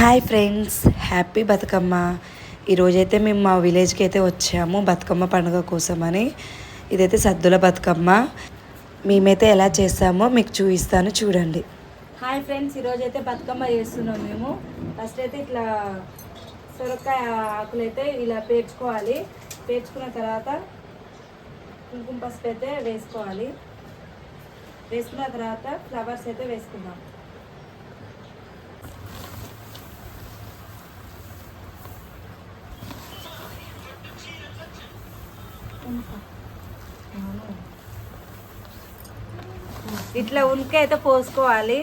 Hi friends happy Bathukamma. ఈరోజైతే మేము మా విలేజ్కి అయితే వచ్చాము బతుకమ్మ పండుగ కోసమని. ఇదైతే సద్దుల బతుకమ్మ. మేమైతే ఎలా చేస్తామో మీకు చూపిస్తాను చూడండి. హాయ్ ఫ్రెండ్స్ ఈరోజు అయితే బతుకమ్మ చేస్తున్నాం మేము. ఫస్ట్ అయితే ఇట్లా సొరకాయ ఆకులు అయితే ఇలా పేర్చుకోవాలి. పేర్చుకున్న తర్వాత కుంకుమ పసుపు అయితే వేసుకోవాలి. వేసుకున్న తర్వాత ఫ్లవర్స్ అయితే వేసుకుందాం. ఇట్లా ఉనికి అయితే పోసుకోవాలి.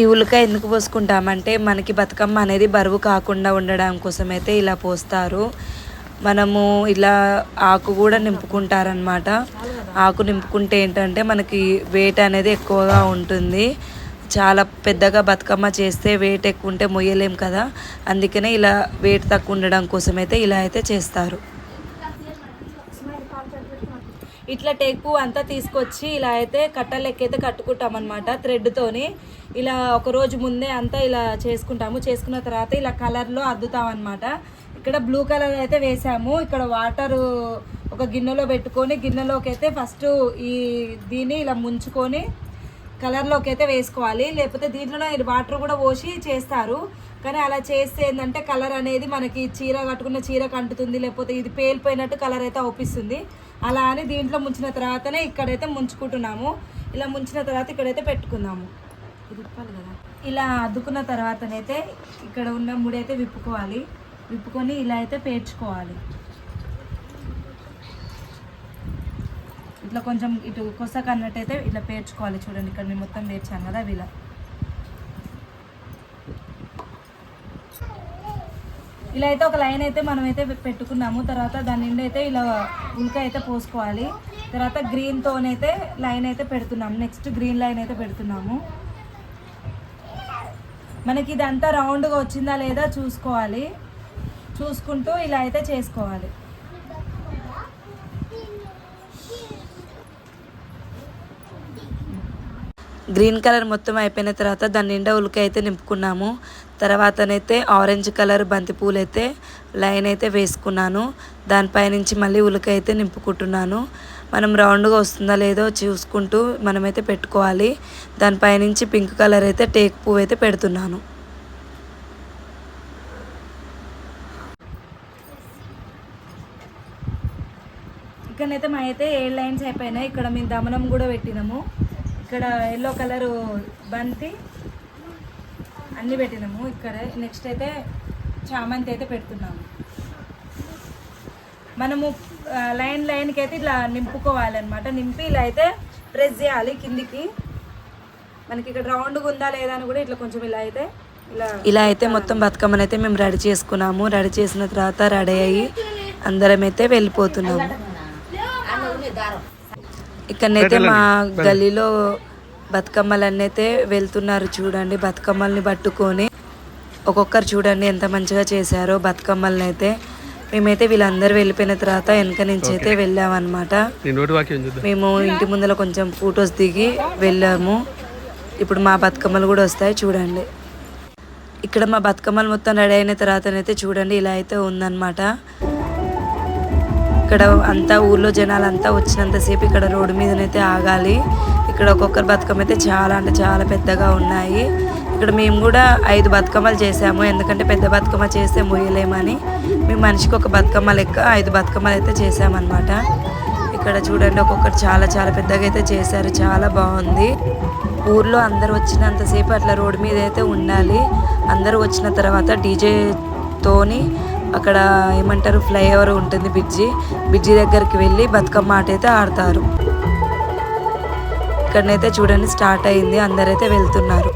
ఈ ఉలక ఎందుకు పోసుకుంటామంటే మనకి బతుకమ్మ అనేది బరువు కాకుండా ఉండడం కోసం అయితే ఇలా పోస్తారు. మనము ఇలా ఆకు కూడా నింపుకుంటారనమాట ఆకు నింపుకుంటే ఏంటంటే మనకి వెయిట్ అనేది ఎక్కువగా ఉంటుంది. చాలా పెద్దగా బతుకమ్మ చేస్తే వెయిట్ ఎక్కువ ఉంటే మొయ్యలేం కదా. అందుకనే ఇలా వెయిట్ తక్కువ ఉండడం కోసం అయితే ఇలా అయితే చేస్తారు. ఇట్లా టేకు అంతా తీసుకొచ్చి ఇలా అయితే కట్టలెక్కైతే కట్టుకుంటాం అనమాట థ్రెడ్తోని ఇలా ఒక రోజు ముందే అంతా ఇలా చేసుకుంటాము. చేసుకున్న తర్వాత ఇలా కలర్లో అద్దుతాం అనమాట ఇక్కడ బ్లూ కలర్ అయితే వేసాము. ఇక్కడ వాటర్ ఒక గిన్నెలో పెట్టుకొని గిన్నెలోకి అయితే ఫస్ట్ ఈ దీన్ని ఇలా ముంచుకొని కలర్లోకి అయితే వేసుకోవాలి. లేకపోతే దీంట్లోనే వాటర్ కూడా పోసి చేస్తారు. కానీ అలా చేస్తే ఏంటంటే కలర్ అనేది మనకి చీర కట్టుకున్న చీర కంటుతుంది. లేకపోతే ఇది పేలిపోయినట్టు కలర్ అయితే అవుపిస్తుంది. అలా అని దీంట్లో ముంచిన తర్వాతనే ఇక్కడైతే ముంచుకుంటున్నాము. ఇలా ముంచిన తర్వాత ఇక్కడైతే పెట్టుకుందాము. ఇది విప్పాలి కదా? ఇలా అద్దుకున్న తర్వాతనైతే ఇక్కడ ఉన్న ముడైతే విప్పుకోవాలి. విప్పుకొని ఇలా అయితే పేర్చుకోవాలి. ఇట్లా కొంచెం ఇటు కొసక అన్నట్టయితే ఇట్లా పేర్చుకోవాలి చూడండి ఇక్కడ మేము మొత్తం పేర్చాను కదా వీళ్ళ. ఇలా ఇలా అయితే ఒక లైన్ అయితే మనం అయితే పెట్టుకున్నాము. తర్వాత దాని నిండా అయితే ఇలా ఉల్క అయితే పోసుకోవాలి. తర్వాత గ్రీన్తోనైతే లైన్ అయితే పెడుతున్నాము. నెక్స్ట్ గ్రీన్ లైన్ అయితే పెడుతున్నాము. మనకి ఇదంతా రౌండ్గా వచ్చిందా లేదా చూసుకోవాలి. చూసుకుంటూ ఇలా అయితే చేసుకోవాలి. గ్రీన్ కలర్ మొత్తం అయిపోయిన తర్వాత దాని నిండా ఉలిక అయితే నింపుకున్నాము. తర్వాతనైతే ఆరెంజ్ కలర్ బంతి అయితే లైన్ అయితే వేసుకున్నాను. దానిపైనుంచి మళ్ళీ ఉలిక అయితే నింపుకుంటున్నాను. మనం రౌండ్గా వస్తుందా లేదో చూసుకుంటూ మనమైతే పెట్టుకోవాలి. దానిపైనుంచి పింక్ కలర్ అయితే టేక్ పువ్వు అయితే పెడుతున్నాను. ఇక్కడనైతే మా అయితే ఏడు లైన్స్ అయిపోయినాయి. ఇక్కడ మేము దమనం కూడా పెట్టినాము. ఇక్కడ ఎల్లో కలర్ బంతి అన్నీ పెట్టినాము. ఇక్కడ నెక్స్ట్ అయితే చామంతి అయితే పెడుతున్నాము. మనము లైన్ లైన్కి అయితే ఇట్లా నింపుకోవాలన్నమాట. నింపి ఇలా అయితే ప్రెస్ చేయాలి కిందికి. మనకి ఇక్కడ రౌండ్గా ఉందా లేదా అని కూడా ఇట్లా కొంచెం ఇలా అయితే ఇలా ఇలా అయితే మొత్తం బతుకమ్మని అయితే మేము రెడీ చేసుకున్నాము. రెడీ చేసిన తర్వాత రెడీ అయ్యి అందరం అయితే వెళ్ళిపోతున్నాము. ఇక్కడనైతే మా గల్లీలో బతుకమ్మలన్నీ అయితే వెళ్తున్నారు చూడండి బతుకమ్మల్ని పట్టుకొని. ఒక్కొక్కరు చూడండి ఎంత మంచిగా చేశారో బతుకమ్మల్ని అయితే మేమైతే వీళ్ళందరూ వెళ్ళిపోయిన తర్వాత వెనక నుంచి అయితే వెళ్ళామన్నమాట. మేము ఇంటి ముందర కొంచెం ఫొటోస్ దిగి వెళ్ళాము. ఇప్పుడు మా బతుకమ్మలు కూడా వస్తాయి చూడండి. ఇక్కడ మా బతుకమ్మలు మొత్తం రెడీ అయిన తర్వాతనైతే చూడండి ఇలా అయితే ఉందన్నమాట. ఇక్కడ అంతా ఊర్లో జనాలు అంతా వచ్చినంతసేపు ఇక్కడ రోడ్డు మీదనైతే ఆగాలి. ఇక్కడ ఒక్కొక్కరు బతుకమ్మ అయితే చాలా అంటే చాలా పెద్దగా ఉన్నాయి. ఇక్కడ మేము కూడా ఐదు బతుకమ్మలు చేసాము ఎందుకంటే పెద్ద బతుకమ్మ చేస్తే ముయ్యలేమని మేము మనిషికి ఒక బతుకమ్మ లెక్క ఐదు బతుకమ్మలు అయితే చేసామన్నమాట ఇక్కడ చూడండి ఒక్కొక్కరు చాలా చాలా పెద్దగా అయితే చేశారు. చాలా బాగుంది. ఊర్లో అందరు వచ్చినంతసేపు అట్లా రోడ్డు మీద అయితే ఉండాలి. అందరూ వచ్చిన తర్వాత డీజేతోని అక్కడ ఏమంటారు ఫ్లైఓవర్ ఉంటుంది బిడ్జి బ్రిడ్జి దగ్గరికి వెళ్ళి బతుకమ్మ ఆట అయితే ఆడతారు. ఇక్కడనైతే చూడండి స్టార్ట్ అయింది. అందరైతే వెళ్తున్నారు.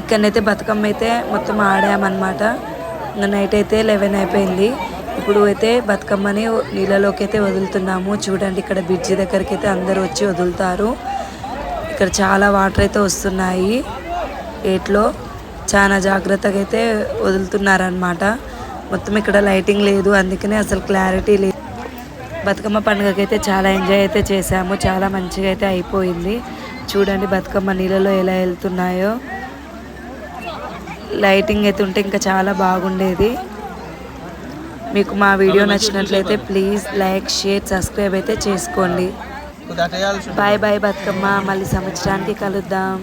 ఇక్కడనైతే బతుకమ్మ అయితే మొత్తం ఆడామన్నమాట. ఇంకా నైట్ అయితే లెవెన్ అయిపోయింది. ఇప్పుడు అయితే బతుకమ్మని నీళ్ళలోకి అయితే వదులుతున్నాము. చూడండి ఇక్కడ బ్రిడ్జి దగ్గరికి అయితే అందరూ వచ్చి వదులుతారు. ఇక్కడ చాలా వాటర్ అయితే వస్తున్నాయి. ఏట్లో చాలా జాగ్రత్తగా అయితే వదులుతున్నారనమాట మొత్తం ఇక్కడ లైటింగ్ లేదు అందుకనే అసలు క్లారిటీ లేదు. బతుకమ్మ పండుగకి అయితే చాలా ఎంజాయ్ అయితే చేసాము చాలా మంచిగా అయితే అయిపోయింది. చూడండి బతుకమ్మ నీళ్ళలో ఎలా వెళ్తున్నాయో. లైటింగ్ అయితే ఉంటే ఇంకా చాలా బాగుండేది. మీకు మా వీడియో నచ్చినట్లయితే ప్లీజ్ లైక్ షేర్ సబ్స్క్రైబ్ అయితే చేసుకోండి. బాయ్ బాయ్ బతుకమ్మ మళ్ళీ సంవత్సరానికి కలుద్దాం.